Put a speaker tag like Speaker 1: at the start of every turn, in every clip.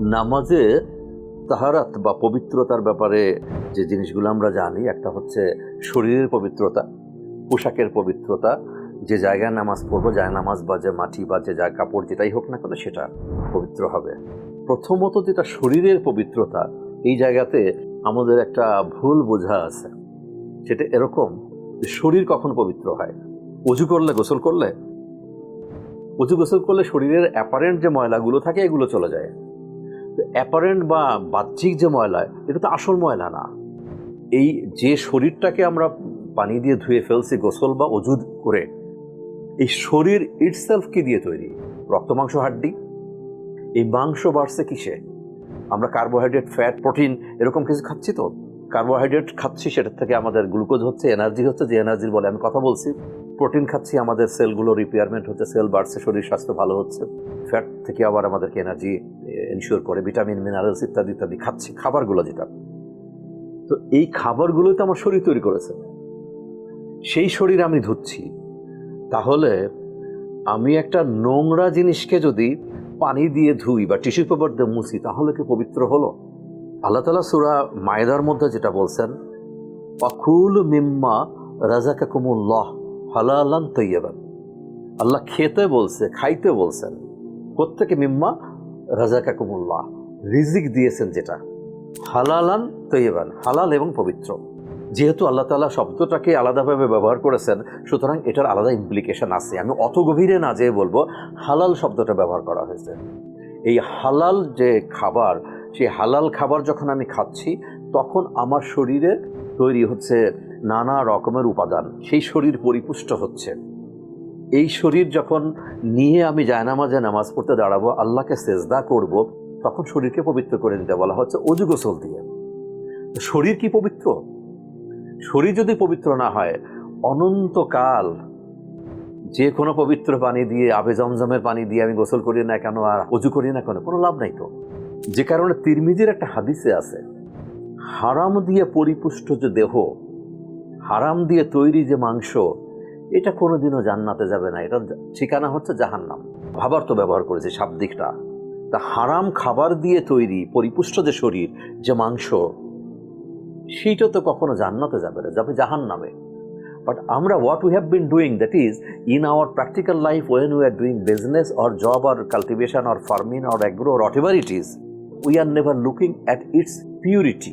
Speaker 1: নামাজে তাহারাত বা পবিত্রতার ব্যাপারে যে জিনিসগুলো আমরা জানি, একটা হচ্ছে শরীরের পবিত্রতা, পোশাকের পবিত্রতা, যে জায়গায় নামাজ পড়ব, যায় নামাজ বা যে মাটি বা যে জায়গা কাপড় যেটাই হোক না কেন সেটা পবিত্র হবে। প্রথমত যেটা শরীরের পবিত্রতা, এই জায়গাতে আমাদের একটা ভুল বোঝা আছে। সেটা এরকম যে শরীর কখন পবিত্র হয়? অজু করলে গোসল করলে? অজু গোসল করলে শরীরের অ্যাপারেন্ট যে ময়লাগুলো থাকে, এগুলো চলে যায়। অ্যাপারেন্ট বা বাহ্যিক যে ময়লা, এটা তো আসল ময়লা না। এই যে শরীরটাকে আমরা পানি দিয়ে ধুয়ে ফেলছি, গোসল বা অজুদ করে, এই শরীর ইটসেলফ কি দিয়ে তৈরি? রক্ত, মাংস, হাড্ডি? এই মাংস বাড়ছে কিসে? আমরা কার্বোহাইড্রেট ফ্যাট প্রোটিন এরকম কিছু খাচ্ছি তো? কার্বোহাইড্রেট খাচ্ছি, সেটার থেকে আমাদের গ্লুকোজ হচ্ছে এনার্জি হচ্ছে, যে এনার্জির বলে আমি কথা বলছি। প্রোটিন খাচ্ছি, আমাদের সেলগুলো রিপেয়ারমেন্ট হচ্ছে, সেল বাড়ছে, শরীর স্বাস্থ্য ভালো হচ্ছে। ফ্যাট থেকে আবার আমাদেরকে এনার্জি এনশিওর করে ভিটামিন মিনারেলস ইত্যাদি ইত্যাদি খাচ্ছি, খাবারগুলো যেটা। তো এই খাবারগুলোই তো আমার শরীর তৈরি করেছে। সেই শরীর আমি ধুচ্ছি। তাহলে আমি একটা নোংরা জিনিসকে যদি পানি দিয়ে ধুই বা টিস্যু পেপার দিয়ে মুছি, তাহলে কি পবিত্র হলো? আল্লাহ তালা সুরা মায়েদার মধ্যে যেটা বলছেন, অকুল মিম্মা রাজাকা কুমুল্লাহ হালালান তৈয়াবান। আল্লাহ খেতে বলছে, খাইতে বলছেন। প্রত্যেকে মিম্মা রাজাকা কুমুল্লাহ রিজিক দিয়েছেন যেটা। হালালান তৈয়াবান, হালাল এবং পবিত্র। যেহেতু আল্লাহ তালা শব্দটাকে আলাদাভাবে ব্যবহার করেছেন, সুতরাং এটার আলাদা ইমপ্লিকেশন আছে। আমি অত গভীরে না যেয়ে বলব, হালাল শব্দটা ব্যবহার করা হয়েছে। এই হালাল যে খাবার, সেই হালাল খাবার যখন আমি খাচ্ছি, তখন আমার শরীরে তৈরি হচ্ছে নানা রকমের উপাদান। সেই শরীর পরিপুষ্ট হচ্ছে। এই শরীর যখন নিয়ে আমি জায়নামাজে নামাজ পড়তে দাঁড়াবো, আল্লাহকে সেজদা করব, তখন শরীরকে পবিত্র করে নিতে বলা হচ্ছে অজু গোসল দিয়ে। শরীর কি পবিত্র? শরীর যদি পবিত্র না হয়, অনন্তকাল যে কোনো পবিত্র পানি দিয়ে, আবে জমজমের পানি দিয়ে আমি গোসল করি না কেন আর অজু করি না কেন, কোনো লাভ নাই তো। যে কারণে তিরমিজির একটা হাদিসে আছে, হারাম দিয়ে পরিপুষ্ট যে দেহ হারাম দিয়ে তৈরি যে মাংস, এটা কোনোদিনও জান্নাতে যাবে না। এটা ঠিকানা হচ্ছে জাহান্নাম। ভাবার তো ব্যবহার করেছে শাব্দিকটা তা হারাম খাবার দিয়ে তৈরি, পরিপুষ্ট যে শরীর, যে মাংস, সেইটা তো কখনো জান্নাতে যাবে না, যাবে জাহান নামে বাট আমরা what we have been doing that is in our practical life when we are doing business or job or cultivation or farming or agro or ever it is we are never looking at its purity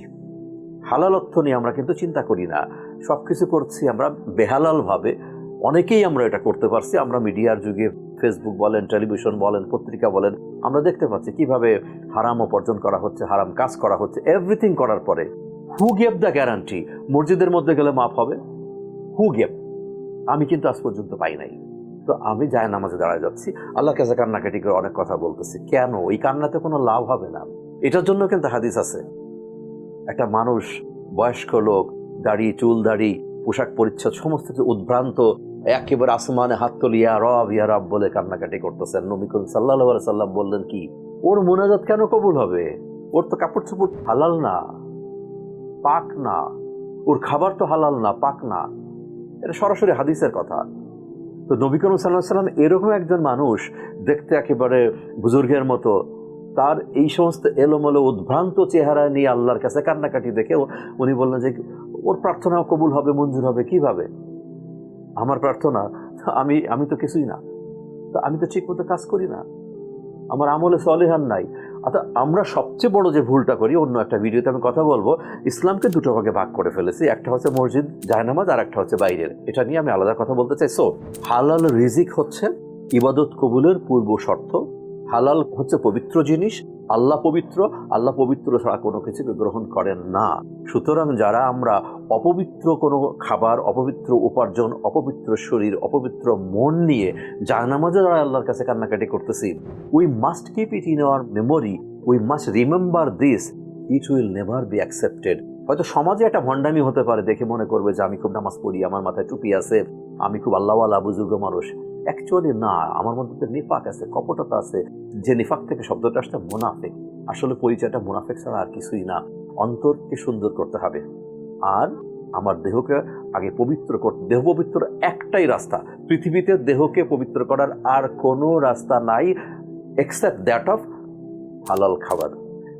Speaker 1: হালালত্ব নিয়ে আমরা কিন্তু চিন্তা করি না। সব কিছু করছি আমরা বেহালালভাবে। অনেকেই আমরা এটা করতে পারছি। আমরা মিডিয়ার যুগে ফেসবুক বলেন, টেলিভিশন বলেন, পত্রিকা বলেন, আমরা দেখতে পাচ্ছি কীভাবে হারাম উপার্জন করা হচ্ছে, হারাম কাজ করা হচ্ছে। এভরিথিং করার পরে হু গেভ দ্য গ্যারান্টি মসজিদের মধ্যে গেলে মাপ হবে? হু গেভ আমি কিন্তু আজ পর্যন্ত পাই নাই। তো আমি যায় নামাজে দাঁড়ায় যাচ্ছি। আল্লাহর কাছে কান্নাকাটি করে অনেক কথা বলতেছি। কেন? ওই কান্নাতে কোনো লাভ হবে না। এটার জন্য কিন্তু হাদিস আছে। একটা মানুষ, বয়স্ক লোক দাড়ি, চুল দাড়ি, পোশাক পরিচ্ছদ সমস্ত কিছু উদ্ভ্রান্ত, একেবারে আসমানে হাত তুলিয়া রব, ইয়া রব বলে কান্নাকাটি করতেছেন। নবী করিম সাল্লাহ সাল্লাম বললেন, কি? ওর মোনাজাত কেন কবুল হবে? ওর তো কাপড় চোপড় হালাল না, পাক না, ওর খাবার তো হালাল না, পাক না। এটা সরাসরি হাদিসের কথা। তো নবী করিম সাল্লাহ সাল্লাম এরকম একজন মানুষ, দেখতে একেবারে বুজুর্গের মতো, তার এই সমস্ত এলোমেলো, উদ্ভ্রান্ত চেহারা নিয়ে আল্লাহর কাছে কান্নাকাটি দেখেও উনি বললেন যে ওর প্রার্থনাও কবুল হবে, মঞ্জুর হবে, কীভাবে? আমার প্রার্থনা, আমি আমি তো কিছুই না। তো আমি তো ঠিক মতো কাজ করি না। আমার আমলে সলেহান নাই। অর্থাৎ আমরা সবচেয়ে বড় যে ভুলটা করি, অন্য একটা ভিডিওতে আমি কথা বলব, ইসলামকে দুটো ভাগে ভাগ করে ফেলেছি। একটা হচ্ছে মসজিদ জায়নামাজ আর একটা হচ্ছে বাইরের। এটা নিয়ে আমি আলাদা কথা বলতে চাই। সো হালাল রিজিক হচ্ছে ইবাদত কবুলের পূর্ব শর্ত হালাল হচ্ছে পবিত্র জিনিস, আল্লাহ পবিত্র আল্লাহ পবিত্র ছাড়া কোনো কিছুকে গ্রহণ করেন না। সুতরাং যারা আমরা অপবিত্র কোনো খাবার, অপবিত্র উপার্জন, অপবিত্র শরীর, অপবিত্র মন নিয়ে জায়নামাজে যারা আল্লাহর কাছে কান্নাকাটি করতেছি we must keep it in our memory we must remember this it will never be accepted হয়তো সমাজে একটা ভণ্ডামি হতে পারে, দেখে মনে করবে যে আমি খুব নামাজ পড়ি, আমার মাথায় টুপি আছে, আমি খুব আল্লাহওয়ালা, বুজুর্গ মানুষ। অ্যাকচুয়ালি না, আমার মধ্যে নিফাক আছে, কপটতা আছে, যে নিফাক থেকে শব্দটা আসছে মুনাফেক। আসলে পরিচয়টা মুনাফেক ছাড়া আর কিছুই না। অন্তরকে সুন্দর করতে হবে। আর আমার দেহকে আগে পবিত্র করতে দেহ পবিত্র একটাই রাস্তা। পৃথিবীতে দেহকে পবিত্র করার আর কোনো রাস্তা নাই এক্সেপ্ট দ্যাট অফ হালাল খাবার।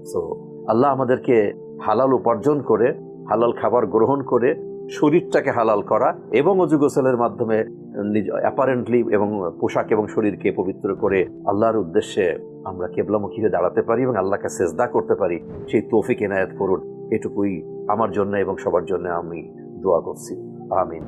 Speaker 1: সো আল্লাহ আমাদেরকে হালাল উপার্জন করে, হালাল খাবার গ্রহণ করে শরীরটাকে হালাল করা এবং অজু গোসলের মাধ্যমে নিজ অ্যাপারেন্টলি এবং পোশাক এবং শরীরকে পবিত্র করে আল্লাহর উদ্দেশ্যে আমরা কেবলামুখী হয়ে দাঁড়াতে পারি এবং আল্লাহকে সেজদা করতে পারি, সেই তৌফিক এনায়েত করুন। এটুকুই আমার জন্য এবং সবার জন্য আমি দোয়া করছি। আমিন।